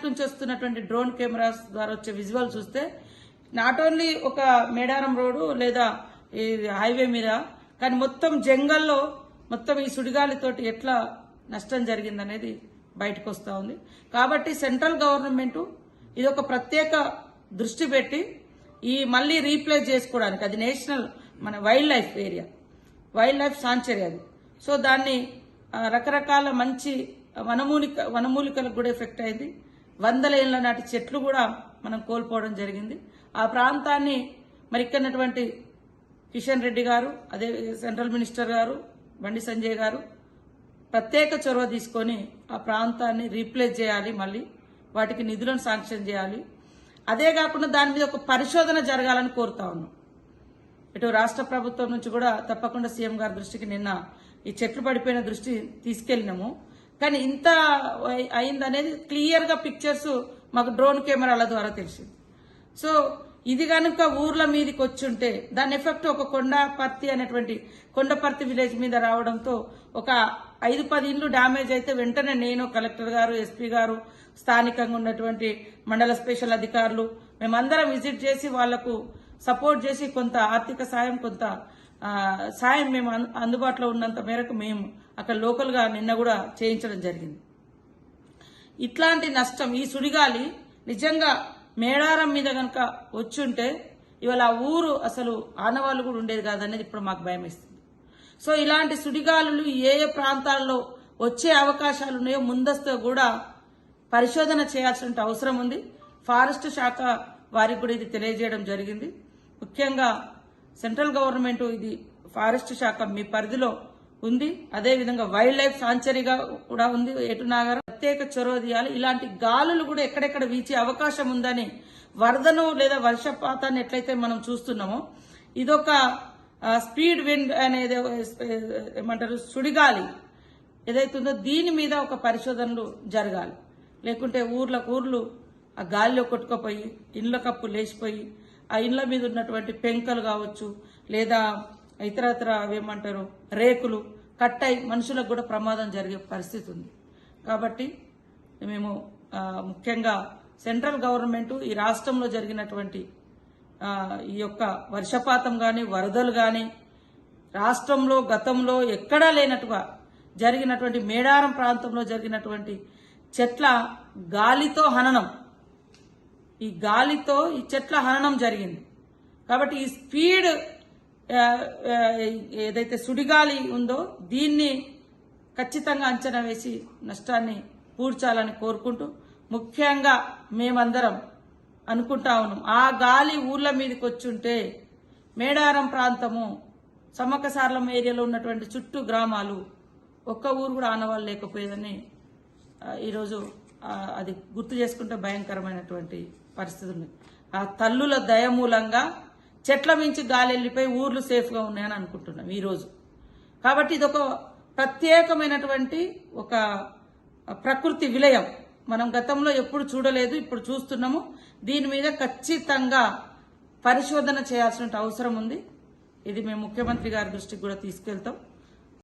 వస్తున్నటువంటి drone cameras ద్వారా వచ్చే విజువల్ చూస్తే నాట్ ఓన్లీ ఒక మేడారం రోడ్డు లేదా ఈ హైవే మీద కానీ మొత్తం జంగల్లో మొత్తం ఈ సుడిగాలితోటి ఎట్లా నష్టం జరిగిందనేది బయటకు వస్తూ ఉంది. కాబట్టి సెంట్రల్ గవర్నమెంట్ ఇది ఒక ప్రత్యేక దృష్టి పెట్టి ఈ మళ్ళీ రీప్లేస్ చేసుకోవడానికి అది నేషనల్ మన wild life area wild life sanctuary అది. సో దాన్ని రకరకాల మంచి వనమూలిక వనమూలికలకు కూడా ఎఫెక్ట్ అయింది. వందల ఏళ్ళ నాటి చెట్లు కూడా మనం కోల్పోవడం జరిగింది. ఆ ప్రాంతాన్ని మరి ఇక్కడటువంటి కిషన్ రెడ్డి గారు అదే సెంట్రల్ మినిస్టర్ గారు బండి సంజయ్ గారు ప్రత్యేక చొరవ తీసుకొని ఆ ప్రాంతాన్ని రీప్లేస్ చేయాలి మళ్ళీ వాటికి నిధులను శాంక్షన్ చేయాలి. అదే కాకుండా దాని మీద ఒక పరిశోధన జరగాలని కోరుతా ఉన్నాం. ఇటు రాష్ట్ర ప్రభుత్వం నుంచి కూడా తప్పకుండా సీఎం గారి దృష్టికి నిన్న ఈ చెట్లు పడిపోయిన దృష్టి తీసుకెళ్ళినాము. కానీ ఇంత అయిందనేది క్లియర్గా పిక్చర్స్ మాకు డ్రోన్ కెమెరాల ద్వారా తెలిసింది. సో ఇది కనుక ఊర్ల మీదకి వచ్చుంటే దాని ఎఫెక్ట్ ఒక కొండపర్తి అనేటువంటి కొండపర్తి విలేజ్ మీద రావడంతో ఒక ఐదు పది ఇండ్లు డ్యామేజ్ అయితే వెంటనే నేను కలెక్టర్ గారు ఎస్పీ గారు స్థానికంగా ఉన్నటువంటి మండల స్పెషల్ అధికారులు మేమందరం విజిట్ చేసి వాళ్ళకు సపోర్ట్ చేసి కొంత ఆర్థిక సాయం కొంత సాయం మేము అందుబాటులో ఉన్నంత మేరకు మేము అక్కడ లోకల్గా నిన్న కూడా చేయించడం జరిగింది. ఇట్లాంటి నష్టం ఈ సుడిగాలి నిజంగా మేడారం మీద కనుక వచ్చుంటే ఇవాళ ఆ ఊరు అసలు ఆనవాళ్ళు కూడా ఉండేది కాదనేది ఇప్పుడు మాకు భయం ఇస్తుంది సో ఇలాంటి సుడిగాలులు ఏ ఏ ప్రాంతాల్లో వచ్చే అవకాశాలు ఉన్నాయో ముందస్తు కూడా పరిశోధన చేయాల్సిన అవసరం ఉంది. ఫారెస్ట్ శాఖ వారికి కూడా ఇది తెలియజేయడం జరిగింది. ముఖ్యంగా సెంట్రల్ గవర్నమెంట్ ఇది ఫారెస్ట్ శాఖ మీ పరిధిలో ఉంది. అదేవిధంగా వైల్డ్ లైఫ్ సాంచరీగా కూడా ఉంది ఏటునాగరం ప్రత్యేక చొరవ తీయాలి. ఇలాంటి గాలులు కూడా ఎక్కడెక్కడ వీచే అవకాశం ఉందని వరదను లేదా వర్షపాతాన్ని ఎట్లయితే మనం చూస్తున్నామో ఇదొక స్పీడ్ విండ్ అనేది ఏమంటారు సుడిగాలి. ఏదైతుందో దీని మీద ఒక పరిశోధనలు జరగాలి. లేకుంటే ఊర్లకు ఊర్లు ఆ గాలిలో కొట్టుకుపోయి ఇండ్ల కప్పు లేచిపోయి ఆ ఇండ్ల మీద ఉన్నటువంటి పెంకలు కావచ్చు లేదా ఇతరత్ర అవేమంటారు రేకులు కట్టయి మనుషులకు కూడా ప్రమాదం జరిగే పరిస్థితి ఉంది. కాబట్టి మేము ముఖ్యంగా సెంట్రల్ గవర్నమెంట్ ఈ రాష్ట్రంలో జరిగినటువంటి ఈ యొక్క వర్షపాతం కానీ వరదలు కానీ రాష్ట్రంలో గతంలో ఎక్కడా లేనట్టుగా జరిగినటువంటి మేడారం ప్రాంతంలో జరిగినటువంటి చెట్ల గాలితో హననం ఈ గాలితో ఈ చెట్ల హననం జరిగింది. కాబట్టి ఈ స్పీడ్ ఏదైతే సుడిగాలి ఉందో దీన్ని ఖచ్చితంగా అంచనా వేసి నష్టాన్ని పూడ్చాలని కోరుకుంటూ ముఖ్యంగా మేమందరం అనుకుంటా ఉన్నాం. ఆ గాలి ఊర్ల మీదకి వచ్చుంటే మేడారం ప్రాంతము సమ్మక్కసార్లం ఏరియాలో ఉన్నటువంటి చుట్టూ గ్రామాలు ఒక్క ఊరు కూడా ఆనవాళ్ళు లేకపోయేదని ఈరోజు అది గుర్తు చేసుకుంటే భయంకరమైనటువంటి పరిస్థితులు ఉన్నాయి. ఆ తల్లుల దయ మూలంగా చెట్ల మించి గాలి వెళ్ళిపోయి ఊర్లు సేఫ్గా ఉన్నాయని అనుకుంటున్నాం ఈరోజు కాబట్టి ఇది ఒక ప్రత్యేకమైనటువంటి ఒక ప్రకృతి విలయం. మనం గతంలో ఎప్పుడు చూడలేదు ఇప్పుడు చూస్తున్నాము. దీని మీద ఖచ్చితంగా పరిశోధన చేయాల్సిన అవసరం ఉంది. ఇది మేము ముఖ్యమంత్రి గారి దృష్టికి కూడా తీసుకెళ్తాం.